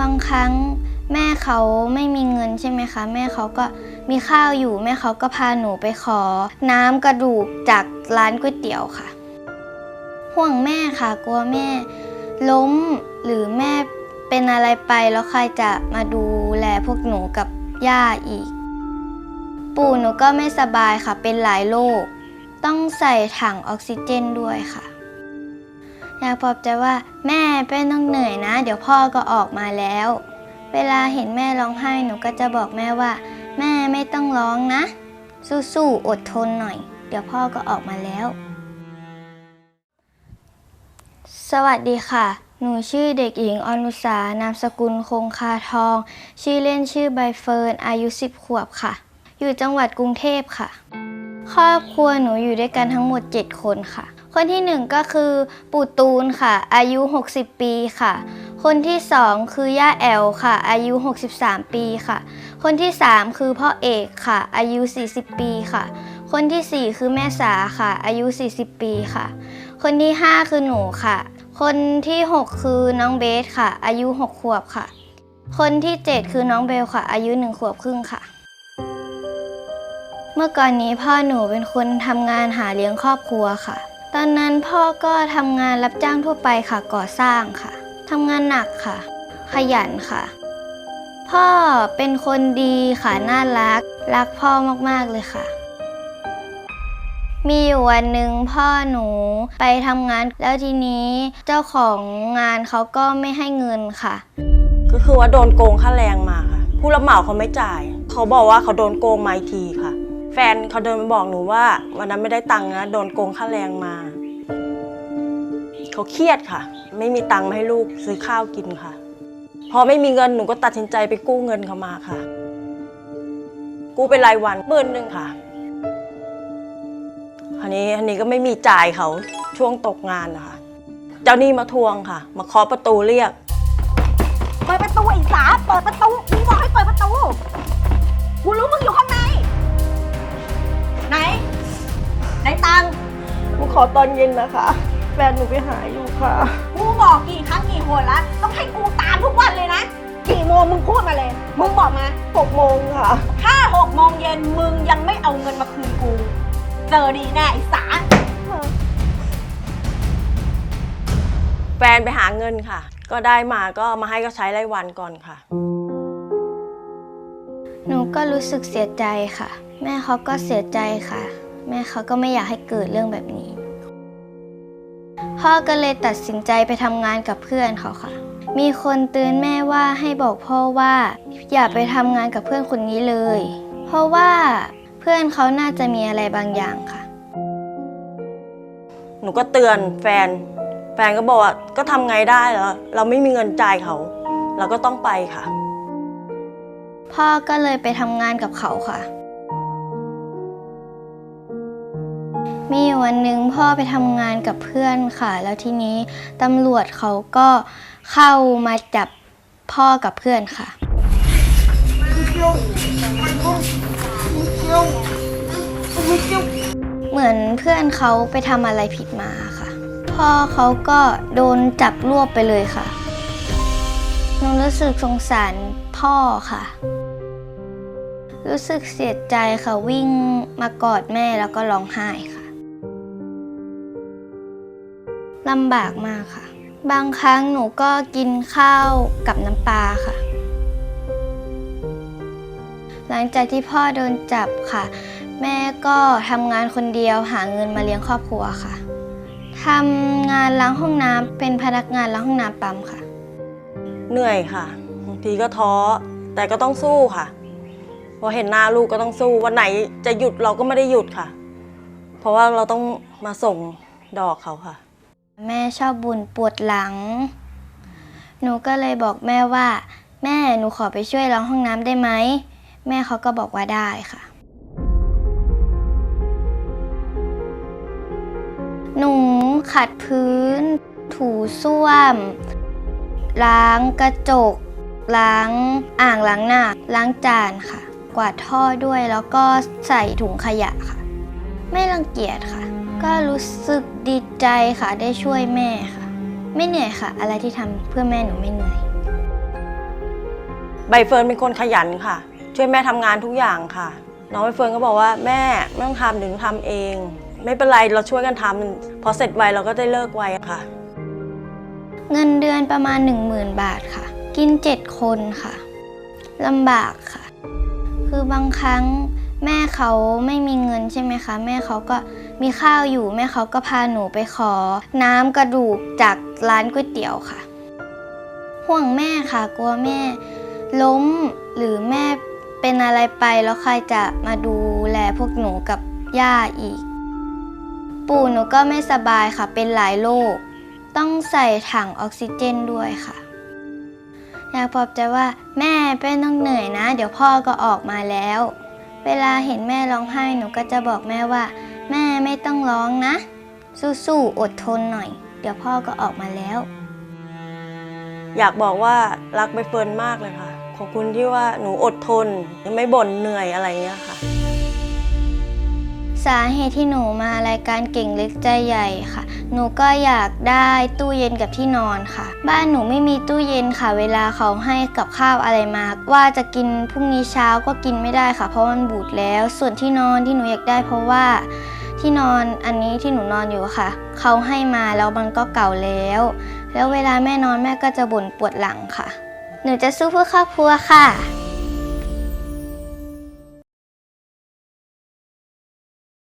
บางครั้งแม่เขาไม่มีเงินใช่ไหมคะ แม่เขาก็มีข้าวอยู่ แม่เขาก็พาหนูไปขอ น้ำกระดูกจากร้านก๋วยเตี๋ยวค่ะ ห่วงแม่ค่ะ กลัวแม่ ล้มหรือแม่เป็นอะไรไปแล้วใครจะมาดูแลพวกหนูกับย่าอีก ปู่หนูก็ไม่สบายค่ะเป็นหลายโรคต้องใส่ถังออกซิเจนด้วยค่ะ อยากปลอบใจว่าแม่เป็นต้องเหนื่อยนะ เดี๋ยวพ่อก็ออกมาแล้ว เวลาเห็นแม่ร้องไห้หนูก็จะบอกแม่ว่า แม่ไม่ต้องร้องนะ สู้ๆอดทนหน่อย เดี๋ยวพ่อก็ออกมาแล้ว สวัสดีค่ะ หนูชื่อเด็กหญิงอนุสานามสกุลคงคาทอง ชื่อเล่นชื่อใบเฟิร์นอายุ 10 ขวบค่ะ อยู่จังหวัดกรุงเทพค่ะ ครอบครัวหนูอยู่ด้วยกันทั้งหมด 7 คนค่ะ คนที่หนึ่งก็คือปู่ตูนค่ะ อายุ 60 ปีค่ะ คนที่สองคือย่าแอลค่ะ อายุ 63 ปีค่ะ คนที่สามคือพ่อเอกค่ะ อายุ 40 ปีค่ะ คนที่สี่คือแม่สาค่ะ อายุ 40 ปีค่ะ คนที่ห้าคือหนูค่ะ คนที่หกคือน้องเบสค่ะ อายุ 6 ขวบค่ะ คนที่เจ็ดคือน้องเบลค่ะ อายุ 1 ขวบครึ่งค่ะเมื่อก่อนนี้พ่อหนูเป็นคนทำงานหาเลี้ยงครอบครัวค่ะ ตอนนั้นพ่อก็ทำงานรับจ้างทั่วไปค่ะก่อสร้างค่ะทำงานหนักค่ะ ขยันค่ะ พ่อเป็นคนดีค่ะน่ารัก รักพ่อมากๆเลยค่ะ มีอยู่วันหนึ่งพ่อหนูไปทำงานแล้วทีนี้เจ้าของงานเขาก็ไม่ให้เงินค่ะ ก็คือว่าโดนโกงค่าแรงมาค่ะ ผู้รับเหมาเขาไม่จ่าย เขาบอกว่าเขาโดนโกงมาอีกทีค่ะ แฟนเขาเดินมาบอกหนูว่า วันนั้นไม่ได้ตังค์นะโดนโกงค่าแรงมา เขาเครียดค่ะ ไม่มีตังค์มาให้ลูกซื้อข้าวกินค่ะ พอไม่มีเงินหนูก็ตัดสินใจไปกู้เงินเขามาค่ะ กู้เป็นรายวันหมื่นหนึ่งค่ะอันนี้อันนี้ก็ไม่มีจ่ายเขาช่วงตกงานนะคะเจ้าหนี้มาทวงค่ะ มาเคาะประตูเรียก เปิดประตูไอ้สาเปิดประตูกูบอกให้เปิดประตู กูรู้มึงอยู่ อตอนเย็นนะคะ แฟนหนูไปหาอยู่ค่ะ กูบอกกี่ครั้งกี่หนแล้วต้องให้กูตามทุกวันเลยนะ กี่โมงมึงพูดมาเลย มึงบอกมา6โมงค่ะ ถ้าหกโมงเย็นมึงยังไม่เอาเงินมาคืนกู เจอดีแน่ไอ้สาแฟนไปหาเงินค่ะ ก็ได้มาก็มาให้ก็ใช้รายวันก่อนค่ะ หนูก็รู้สึกเสียใจค่ะ แม่เขาก็เสียใจค่ะ แม่เขาก็ไม่อยากให้เกิดเรื่องแบบนี้ พ่อก็เลยตัดสินใจไปทำงานกับเพื่อนเขาค่ะ มีคนเตือนแม่ว่าให้บอกพ่อว่า อย่าไปทำงานกับเพื่อนคนนี้เลย เพราะว่าเพื่อนเขาน่าจะมีอะไรบางอย่างค่ะ หนูก็เตือนแฟน แฟนก็บอกว่าก็ทำไงได้เหรอเราไม่มีเงินจ่ายเขา เราก็ต้องไปค่ะ พ่อก็เลยไปทำงานกับเขาค่ะ มีวันหนึ่งพ่อไปทำงานกับเพื่อนค่ะ แล้วทีนี้ตำรวจเขาก็เข้ามาจับพ่อกับเพื่อนค่ะ เหมือนเพื่อนเขาไปทำอะไรผิดมาค่ะ พ่อเขาก็โดนจับรวบไปเลยค่ะหนูรู้สึกสงสารพ่อค่ะ รู้สึกเสียใจค่ะวิ่งมากอดแม่แล้วก็ร้องไห้ค่ะ ลำบากมากค่ะ บางครั้งหนูก็กินข้าวกับน้ำปลาค่ะ หลังจากที่พ่อโดนจับค่ะ แม่ก็ทำงานคนเดียวหาเงินมาเลี้ยงครอบครัวค่ะทำงานล้างห้องน้ำเป็นพนักงานล้างห้องน้ำปั๊มค่ะ เหนื่อยค่ะบางทีก็ท้อแต่ก็ต้องสู้ค่ะพอเห็นหน้าลูกก็ต้องสู้วันไหนจะหยุดเราก็ไม่ได้หยุดค่ะ เพราะว่าเราต้องมาส่งดอกเขาค่ะ แม่ชอบบุญปวดหลัง หนูก็เลยบอกแม่ว่า แม่หนูขอไปช่วยล้างห้องน้ำได้ไหม แม่เขาก็บอกว่าได้ค่ะ หนูขัดพื้น ถูส้วม ล้างกระจก ล้างอ่างล้างหน้า ล้างจานค่ะ กวาดท่อด้วยแล้วก็ใส่ถุงขยะค่ะ ไม่รังเกียจค่ะ ก็รู้สึกดีใจค่ะได้ช่วยแม่ค่ะ ไม่เหนื่อยค่ะ อะไรที่ทำเพื่อแม่หนูไม่เหนื่อย ใบเฟิร์นเป็นคนขยันค่ะ ช่วยแม่ทำงานทุกอย่างค่ะ น้องใบเฟิร์นก็บอกว่าแม่ไม่ต้องทำถึงทำเอง ไม่เป็นไรเราช่วยกันทำพอเสร็จไวเราก็ได้เลิกไวค่ะ เงินเดือนประมาณ 10,000 บาทค่ะ กิน 7 คนค่ะลำบากค่ะ คือบางครั้ง แม่เขาไม่มีเงินใช่ไหมคะ แม่เขาก็มีข้าวอยู่ แม่เขาก็พาหนูไปขอ น้ำกระดูกจากร้านก๋วยเตี๋ยวค่ะ ห่วงแม่ค่ะ กลัวแม่ ล้มหรือแม่เป็นอะไรไปแล้วใครจะมาดูแลพวกหนูกับย่าอีก ปู่หนูก็ไม่สบายค่ะ เป็นหลายโรคต้องใส่ถังออกซิเจนด้วยค่ะอยากปลอบใจว่าแม่เป็นต้องเหนื่อยนะ เดี๋ยวพ่อก็ออกมาแล้ว เวลาเห็นแม่ร้องไห้หนูก็จะบอกแม่ว่า แม่ไม่ต้องร้องนะ สู้ๆอดทนหน่อย เดี๋ยวพ่อก็ออกมาแล้ว อยากบอกว่ารักใบเฟิร์นมากเลยค่ะ ขอบคุณที่ว่าหนูอดทนยังไม่บ่นเหนื่อยอะไรเงี้ยค่ะ สาเหตุที่หนูมารายการเก่งเล็กใจใหญ่ค่ะ หนูก็อยากได้ตู้เย็นกับที่นอนค่ะ บ้านหนูไม่มีตู้เย็นค่ะ เวลาเขาให้กับข้าวอะไรมา ว่าจะกินพรุ่งนี้เช้าก็กินไม่ได้ค่ะ เพราะมันบูดแล้ว ส่วนที่นอนที่หนูอยากได้เพราะว่าที่นอนอันนี้ที่หนูนอนอยู่ค่ะ เขาให้มาแล้วมันก็เก่าแล้ว แล้วเวลาแม่นอนแม่ก็จะบ่นปวดหลังค่ะ หนูจะสู้เพื่อครอบครัวค่ะ